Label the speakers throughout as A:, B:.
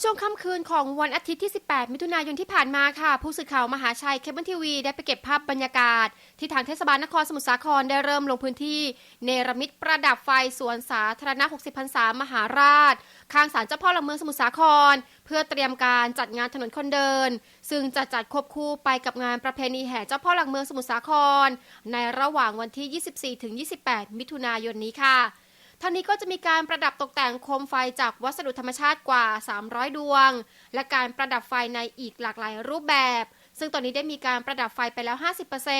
A: อช่วงค่ำคืนของวันอาทิตย์ที่ 18 มิถุนายนที่ผ่านมาค่ะ ผู้สื่อข่าวมหาชัยเคเบิลทีวีได้ไปเก็บภาพบรรยากาศ ที่ทางเทศบาลนครสมุทรสาครได้เริ่มลงพื้นที่ เนรมิตประดับไฟสวนสาธารณะ 60พรรษามหาราช ข้างศาลเจ้าพ่อหลักเมืองสมุทรสาคร เพื่อเตรียมการจัดงานถนนคนเดิน ซึ่งจะจัดควบคู่ไปกับงานประเพณีแห่เจ้าพ่อหลักเมืองสมุทรสาคร ในระหว่างวันที่ 24-28 มิถุนายนนี้ค่ะ ทั้งนี้ก็จะมีการประดับตกแต่งโคมไฟจากวัสดุธรรมชาติกว่า 300 ดวง และการประดับไฟในอีกหลากหลายรูปแบบ ซึ่งตอนนี้ได้มีการประดับไฟไปแล้ว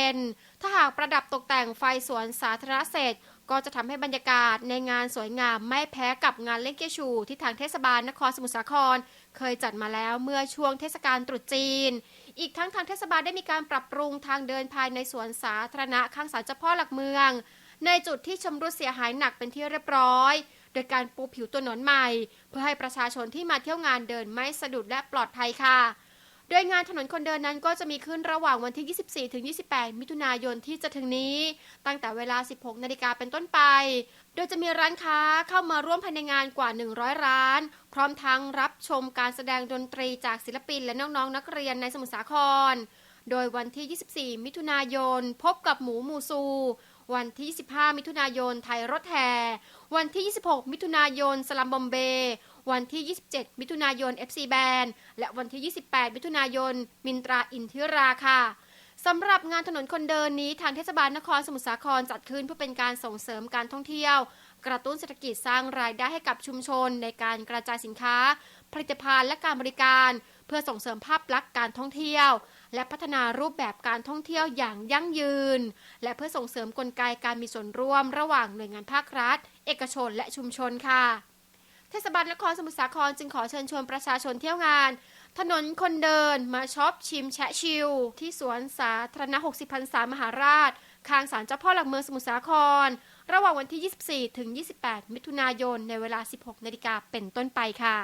A: 50%ถ้าหากประดับตกแต่งไฟสวนสาธารณะเสร็จ ก็จะทำให้บรรยากาศในงานสวยงามไม่แพ้กับงานเล่นเกชูที่ทางเทศบาลนครสมุทรสาคร เคยจัดมาแล้วเมื่อช่วงเทศกาลตรุษจีนอีกทั้งทางเทศบาลได้มีการปรับปรุงทางเดินภายในสวนสาธารณะข้างศาลเจ้าพ่อหลักเมือง ในจุดที่ชำรุดเสียหายหนักเป็นที่เรียบร้อย โดยการปูผิวตัวหนอนใหม่ เพื่อให้ประชาชนที่มาเที่ยวงานเดินไม่สะดุดและปลอดภัยค่ะโดยงานถนนคนเดินนั้นก็จะมีขึ้นระหว่างวันที่ 24 ถึง 28 มิถุนายนที่จะถึงนี้ ตั้งแต่เวลา 16 นาฬิกาเป็นต้นไป โดยจะมีร้านค้าเข้ามาร่วมภายในงานกว่า 100 ร้าน พร้อมทั้งรับชมการแสดงดนตรีจากศิลปินและน้องๆ นักเรียนในสมุทรสาคร โดยวันที่ 24 มิถุนายน พบกับหมูมูซู วันที่ 25 มิถุนายนไทยรถแห่วันที่ 26 มิถุนายนสลัมบอมเบย์วันที่ 27 มิถุนายน FC Band และวันที่ 28 มิถุนายน มินตราอินทิราค่ะสำหรับงานถนนคนเดินนี้ทางเทศบาลนครสมุทรสาครจัดขึ้นเพื่อเป็นการส่งเสริมการท่องเที่ยว กระตุ้นเศรษฐกิจสร้างรายได้ให้กับชุมชนในการกระจายสินค้า ผลิตภัณฑ์และการบริการ พื่อส่งเสริมภาพลักษณ์การท่องเที่ยว และพัฒนารูปแบบการท่องเที่ยวอย่างยั่งยืน และเพื่อส่งเสริมกลไกการมีส่วนร่วมระหว่างหน่วยงานภาครัฐ เอกชนและชุมชนค่ะ เทศบาลนครสมุทรสาครจึงขอเชิญชวนประชาชนเที่ยวงาน ถนนคนเดินมาช็อปชิมแชะชิล ที่สวนสาธารณะ 60พรรษามหาราชข้างศาลเจ้าพ่อหลักเมืองสมุทรสาคร ระหว่างวันที่ 24 ถึง 28 มิถุนายน ในเวลา 16 นาฬิกาเป็นต้นไปค่ะ